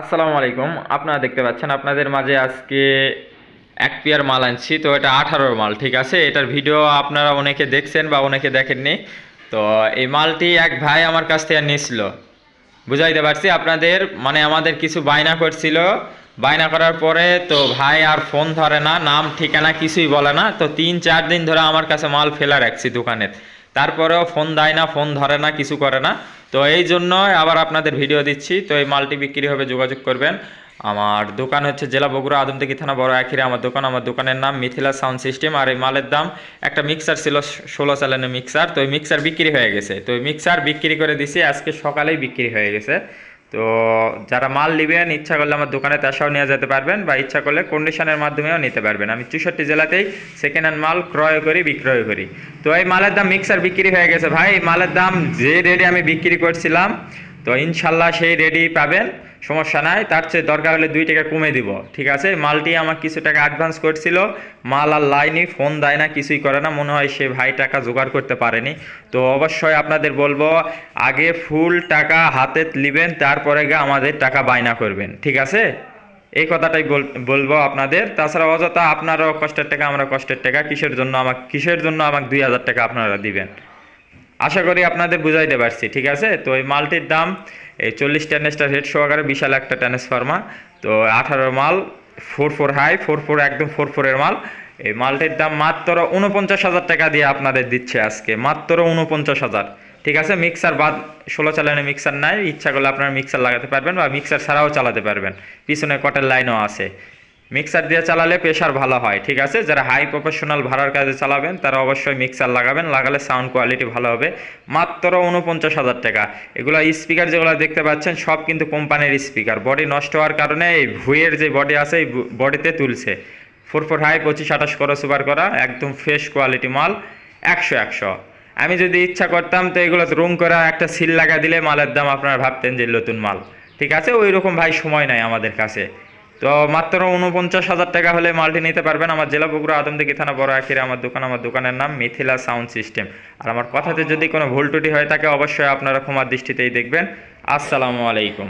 আসসালামু আলাইকুম। আপনারা দেখতে পাচ্ছেন, আপনাদের মাঝে আজকে এক পেয়ার মাল আনছি। তো এটা আঠারোর মাল, ঠিক আছে? এটার ভিডিও আপনারা অনেকে দেখছেন বা অনেকে দেখেননি। তো এই মালটি এক ভাই আমার কাছ থেকে নিয়েছিল বুঝাইতে পারছি আপনাদের মানে আমাদের কিছু বায়না করছিল। বায়না করার পরে তো ভাই আর ফোন ধরে না, নাম, ঠিকানা কিছুই বলে না। তো তিন, চার দিন ধরে আমার কাছে মাল ফেলা রাখছি দোকানের তারপরেও ফোন দেয় না, ফোন ধরে না, কিছু করে না। তো এই জন্য আবার আপনাদের ভিডিও দিচ্ছি। তো এই মালটি বিক্রি হবে, যোগাযোগ করবেন। আমার দোকান হচ্ছে জেলা বগুড়া আদমদিঘি থানা, বড় আখিরে আমার দোকান। আমার দোকানের নাম মিথিলা সাউন্ড সিস্টেম। আর এই মালের দাম একটা মিক্সার ছিল ষোলো চালানের মিক্সার। তো ওই মিক্সার বিক্রি হয়ে গেছে। তো ওই মিক্সার বিক্রি করে দিছি, আজকে সকালেই বিক্রি হয়ে গেছে। তো যারা মাল নিবেন ইচ্ছা করলে আমার দোকানে তাসাও নিয়ে যেতে পারবেন বা ইচ্ছা করলে কন্ডিশনের মাধ্যমেও নিতে পারবেন। আমি চৌষট্টি জেলাতেই সেকেন্ড হ্যান্ড মাল ক্রয় করি, বিক্রয় করি। তো এই মালের দাম মিক্সার বিক্রি হয়ে গেছে। ভাই, মালের দাম যে রেটে আমি বিক্রি করছিলাম তো ইনশাল্লাহ সেই রেডি পাবেন, সমস্যা নাই। তার চেয়ে দরকার হলে দুই টাকা কমে দিব, ঠিক আছে? মালটি আমার কিছু টাকা অ্যাডভান্স করছিল, মাল আর লাইনি ফোন দেয় না, কিছুই করে না। মনে হয় সে ভাই টাকা জোগাড় করতে পারেনি। তো অবশ্যই আপনাদের বলব, আগে ফুল টাকা হাতে নেবেন, তারপরে গিয়ে আমাদের টাকা বায়না করবেন, ঠিক আছে? এই কথাটাই বল- বলব আপনাদের। তাছাড়া অযথা আপনারও কষ্টের টাকা, আমরা কষ্টের টাকা। কিসের জন্য আমাকে, কিসের জন্য আমাকে দুই হাজার টাকা আপনারা দিবেন? আশা করি আপনাদের বুঝাইতে পারছি, ঠিক আছে? তো এই মালটির দাম, এই চল্লিশ টেনেসটার হেড সহকারে বিশাল একটা ট্রান্সফার্মার। তো আঠারো মাল, four four high, four four একদম ফোর ফোরের মাল। এই মালটির দাম মাত্র উনপঞ্চাশ হাজার টাকা দিয়ে আপনাদের দিচ্ছে আজকে, মাত্র উনপঞ্চাশ হাজার। ঠিক আছে? মিক্সার বাদ, ষোলো চালানের মিক্সার নাই, ইচ্ছা করলে আপনারা মিক্সার লাগাতে পারবেন বা মিক্সার ছাড়াও চালাতে পারবেন। পিছনে কটের লাইনও আছে। মিক্সার দিয়ে চালালে প্রেশার ভালো হয়, ঠিক আছে? যারা হাই প্রফেশনাল ভাড়ার কাজে চালাবেন, তারা অবশ্যই মিক্সার লাগাবেন, লাগালে সাউন্ড কোয়ালিটি ভালো হবে। মাত্র উনপঞ্চাশ হাজার টাকা। এগুলো স্পিকার যেগুলো দেখতে পাচ্ছেন, সব কিন্তু কোম্পানির স্পিকার বডি নষ্ট হওয়ার কারণে এই ভুইয়ের যে বডি আছে, এই বডিতে তুলছে। ফোর ফোর হাই পঁচিশ আঠাশ করো সুপার করা, একদম ফ্রেশ কোয়ালিটি মাল, একশো একশো। আমি যদি ইচ্ছা করতাম তো এগুলো রুম করা, একটা সিল লাগা দিলে মালের দাম আপনারা ভাবতেন যে নতুন মাল। ঠিক আছে? ওই রকম ভাই সময় নাই আমাদের কাছে। তো মাত্র উনপঞ্চাশ হাজার টাকা হলে মালটি নিতে পারবেন আমার জেলা বগুড়া আদমদিঘি থানা বড় আখিরে, আমার দোকান, আমার দোকানের নাম মিথিলা সাউন্ড সিস্টেম। আর আমার কথাতে যদি কোনো ভুল টুটি হয় থাকে অবশ্যই আপনারা ক্ষমার দৃষ্টিতেই দেখবেন। আসসালামু আলাইকুম।